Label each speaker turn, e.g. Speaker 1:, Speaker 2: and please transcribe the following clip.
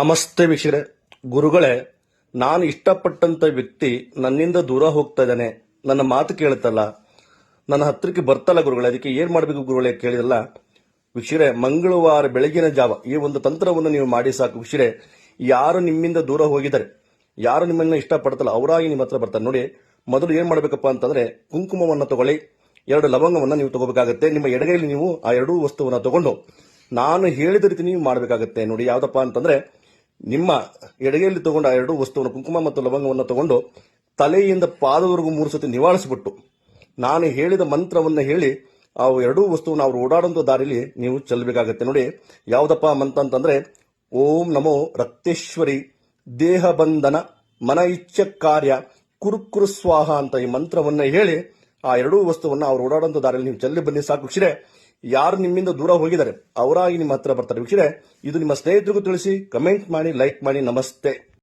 Speaker 1: ನಮಸ್ತೆ ವೀಕ್ಷಕರೇ. ಗುರುಗಳೇ, ನಾನು ಇಷ್ಟಪಟ್ಟಂತ ವ್ಯಕ್ತಿ ನನ್ನಿಂದ ದೂರ ಹೋಗ್ತಾ ಇದ್ದಾನೆ. ನನ್ನ ಮಾತು ಕೇಳುತ್ತಲ್ಲ. ನನ್ನ ಹತ್ತಿರಕ್ಕೆ ಬರ್ತಲ್ಲ ಗುರುಗಳೇ. ಅದಕ್ಕೆ ಏನ್ ಮಾಡಬೇಕು ಗುರುಗಳೇ ಕೇಳಿದಲ್ಲ ವಿಶಿರೆ ಮಂಗಳವಾರ ಬೆಳಗಿನ ಜಾವ ಈ ಒಂದು ತಂತ್ರವನ್ನು ನೀವು ಮಾಡಿ ಸಾಕು. ವೀಕ್ಷರೇ ಯಾರು ನಿಮ್ಮಿಂದ ದೂರ ಹೋಗಿದ್ದಾರೆ? ಯಾರು ನಿಮ್ಮನ್ನ ಇಷ್ಟಪಡ್ತಲ್ಲ? ಅವರಾಗಿ ನಿಮ್ಮ ಹತ್ರ ಬರ್ತಾರೆ. ನೋಡಿ, ಮೊದಲು ಏನ್ ಮಾಡಬೇಕಪ್ಪ ಅಂತಂದ್ರೆ ಕುಂಕುಮವನ್ನ ತಗೊಳ್ಳಿ. ಎರಡು ಲವಂಗವನ್ನ ನೀವು ತಗೋಬೇಕಾಗತ್ತೆ. ನಿಮ್ಮ ಎಡಗೈಲಿ ನೀವು ಆ ಎರಡೂ ವಸ್ತುವನ್ನ ತಗೊಂಡು ನಾನು ಹೇಳಿದ ರೀತಿ ನೀವು ಮಾಡಬೇಕಾಗತ್ತೆ. ನೋಡಿ, ಯಾವ್ದಪ್ಪ ಅಂತಂದ್ರೆ ನಿಮ್ಮ ಎಡಗೆಯಲ್ಲಿ ತಗೊಂಡ ಆ ಎರಡು ವಸ್ತುವನ್ನು, ಕುಂಕುಮ ಮತ್ತು ಲವಂಗವನ್ನು ತಗೊಂಡು ತಲೆಯಿಂದ ಪಾದವರೆಗೂ ಮೂರು ಸತಿ ನಿವಾಳಿಸಿಬಿಟ್ಟು ನಾನು ಹೇಳಿದ ಮಂತ್ರವನ್ನು ಹೇಳಿ ಆ ಎರಡೂ ವಸ್ತುವನ್ನು ಅವ್ರು ಓಡಾಡುವಂತ ದಾರಿಯಲ್ಲಿ ನೀವು ಚೆಲ್ಲಬೇಕಾಗತ್ತೆ. ನೋಡಿ, ಯಾವುದಪ್ಪ ಮಂತ್ರ ಅಂತಂದ್ರೆ ಓಂ ನಮೋ ರಕ್ತೇಶ್ವರಿ, ದೇಹ ಬಂಧನ, ಮನ ಇಚ್ಛ ಕಾರ್ಯ, ಕುರುಕುರು ಸ್ವಾಹ ಅಂತ ಈ ಮಂತ್ರವನ್ನ ಹೇಳಿ ಆ ಎರಡೂ ವಸ್ತುವನ್ನು ಅವ್ರು ಓಡಾಡುವಂತ ದಾರಿಯಲ್ಲಿ ನೀವು ಚೆಲ್ಲಿ ಬನ್ನಿ ಸಾಕು. ವೀಕ್ಷರೆ, ಯಾರು ನಿಮ್ಮಿಂದ ದೂರ ಹೋಗಿದ್ದಾರೆ, ಅವರಾಗಿ ನಿಮ್ಮ ಹತ್ರ ಬರ್ತಾರೆ. ವೀಕ್ಷರೆ, ಇದು ನಿಮ್ಮ ಸ್ನೇಹಿತರಿಗೂ ತಿಳಿಸಿ, ಕಮೆಂಟ್ ಮಾಡಿ, ಲೈಕ್ ಮಾಡಿ, ನಮಸ್ತೆ.